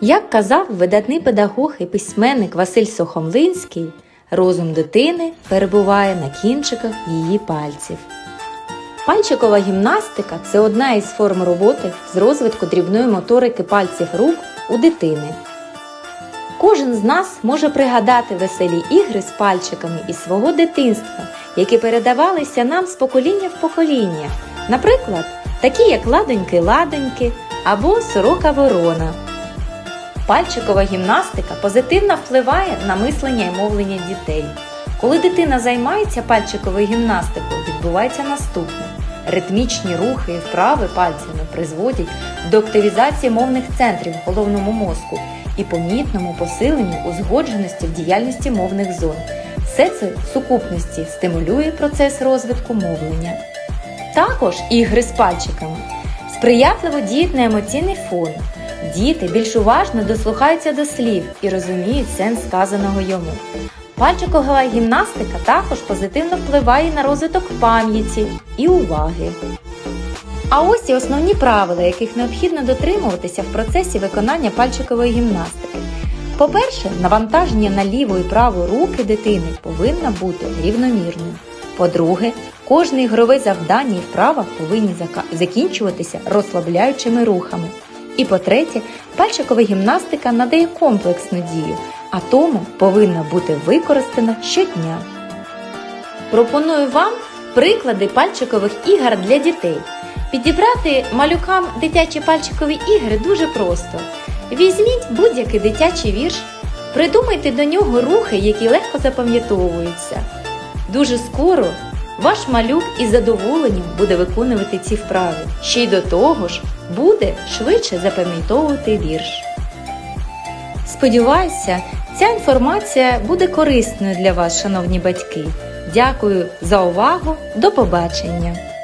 Як казав видатний педагог і письменник Василь Сухомлинський, розум дитини перебуває на кінчиках її пальців. Пальчикова гімнастика це одна із форм роботи з розвитку дрібної моторики пальців рук у дитини. Кожен з нас може пригадати веселі ігри з пальчиками із свого дитинства, які передавалися нам з покоління в покоління. Наприклад, такі як ладоньки-ладоньки або сорока ворона. Пальчикова гімнастика позитивно впливає на мислення і мовлення дітей. Коли дитина займається пальчиковою гімнастикою, відбувається наступне. Ритмічні рухи і вправи пальцями призводять до активізації мовних центрів в головному мозку і помітному посиленню узгодженості в діяльності мовних зон. Все це в сукупності стимулює процес розвитку мовлення. Також ігри з пальчиками сприятливо діють на емоційний фон. Діти більш уважно дослухаються до слів і розуміють сенс сказаного йому. Пальчикова гімнастика також позитивно впливає на розвиток пам'яті і уваги. А ось і основні правила, яких необхідно дотримуватися в процесі виконання пальчикової гімнастики. По-перше, навантаження на ліву і праву руки дитини повинно бути рівномірним. По-друге, кожне ігрове завдання і вправа повинні закінчуватися розслабляючими рухами. І по-третє, пальчикова гімнастика надає комплексну дію, а тому повинна бути використана щодня. Пропоную вам приклади пальчикових ігор для дітей. Підібрати малюкам дитячі пальчикові ігри дуже просто. Візьміть будь-який дитячий вірш, придумайте до нього рухи, які легко запам'ятовуються. Дуже скоро ваш малюк із задоволенням буде виконувати ці вправи. Ще й до того ж буде швидше запам'ятовувати вірш. Сподіваюся, ця інформація буде корисною для вас, шановні батьки. Дякую за увагу. До побачення!